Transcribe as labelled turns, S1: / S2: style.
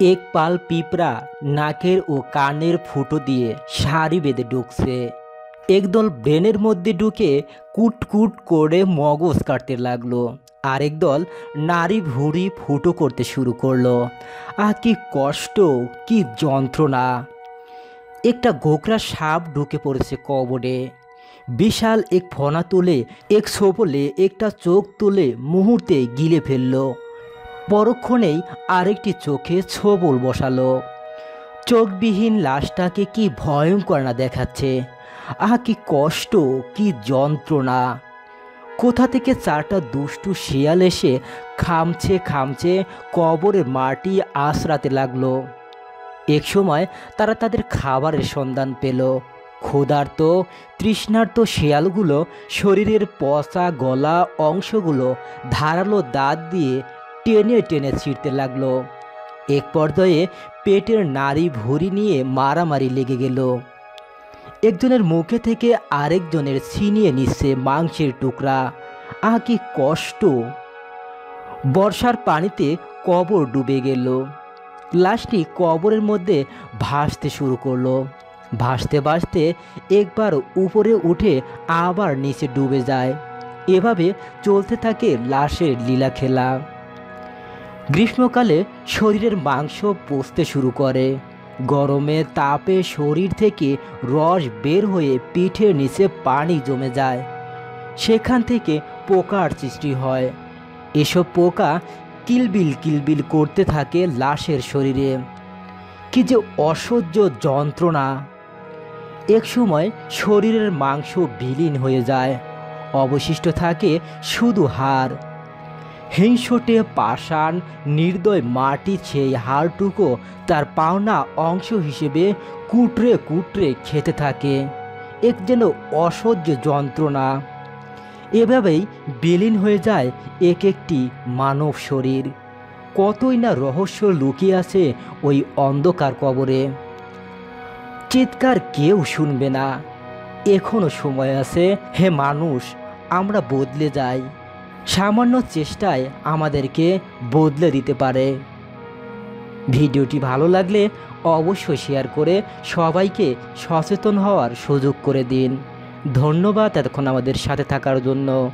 S1: এক পাল পিঁপড়া নাকের ও কানের ফুটো দিয়ে সারি বেঁধে ঢুকছে। একদল ব্রেনের মধ্যে ঢুকে কুটকুট করে মগজ কাটতে লাগল। আরেক দল নারী ভুঁড়ি ফুটো করতে শুরু করল। আহ, কি কষ্ট, কি যন্ত্রণা। একটা গোকরা সাপ ঢুকে পড়েছে কবরে। বিশাল এক ফনা তুলে এক সোপলে একটা চোখ তুলে মুহূর্তে গিলে ফেলল। পরক্ষণেই আরেকটি চোখে ছোবল বসালো। চোখবিহীন লাশটাকে কি ভয়ঙ্কর না দেখাচ্ছে? আহা, কি কষ্ট, কি যন্ত্রণা। কোথা থেকে চারটা দুষ্টু শিয়াল এসে খামছে খামছে কবরের মাটি আশ্রাতে লাগল। এক সময় তারা তাদের খাবারের সন্ধান পেল। ক্ষুধার্ত, তৃষ্ণার্ত শিয়ালগুলো শরীরের পচা গলা অংশগুলো ধারালো দাঁত দিয়ে টেনে টেনে ছিঁড়তে লাগল। এক পর্যায়ে পেটের নাড়ি ভুঁড়ি নিয়ে মারামারি লেগে গেল। একজনের মুখে থেকে আরেকজনের ছিনিয়ে নিচ্ছে মাংসের টুকরা। আহ, কি কষ্ট! বর্ষার পানিতে কবর ডুবে গেল। লাশটি কবরের মধ্যে ভাসতে শুরু করল। ভাসতে ভাসতে একবার উপরে উঠে আবার নিচে ডুবে যায়। এভাবে চলতে থাকে লাশের লীলা খেলা। গ্রীষ্মকালে শরীরের মাংস পচতে শুরু করে। গরমে তাপে শরীর থেকে রস বের হয়ে পিঠের নিচে পানি জমে যায়। সেখান থেকে পোকার সৃষ্টি হয়। এসব পোকা কিলবিল কিলবিল করতে থাকে লাশের শরীরে। কি যে অসহ্য যন্ত্রণা। এক সময় শরীরের মাংস বিলীন হয়ে যায়। অবশিষ্ট থাকে শুধু হাড়। হিংসটে পাষাণ নির্দয় মাটি সেই হাড়টুকু তার পাওনা অংশ হিসেবে কুটরে কুটরে খেতে থাকে। এক যেন অসহ্য যন্ত্রণা। এভাবেই বিলীন হয়ে যায় এক একটি মানব শরীর। কতই না রহস্য লুকিয়ে আছে ওই অন্ধকার কবরে। চিৎকার কেউ শুনবে না। এখনও সময় আছে, হে মানুষ, আমরা বদলে যাই। সামান্য চেষ্টায় আমাদেরকে বদলে দিতে পারে। ভিডিওটি ভালো লাগলে অবশ্যই শেয়ার করে সবাইকে সচেতন হওয়ার সুযোগ করে দিন। ধন্যবাদ এতক্ষণ আমাদের সাথে থাকার জন্য।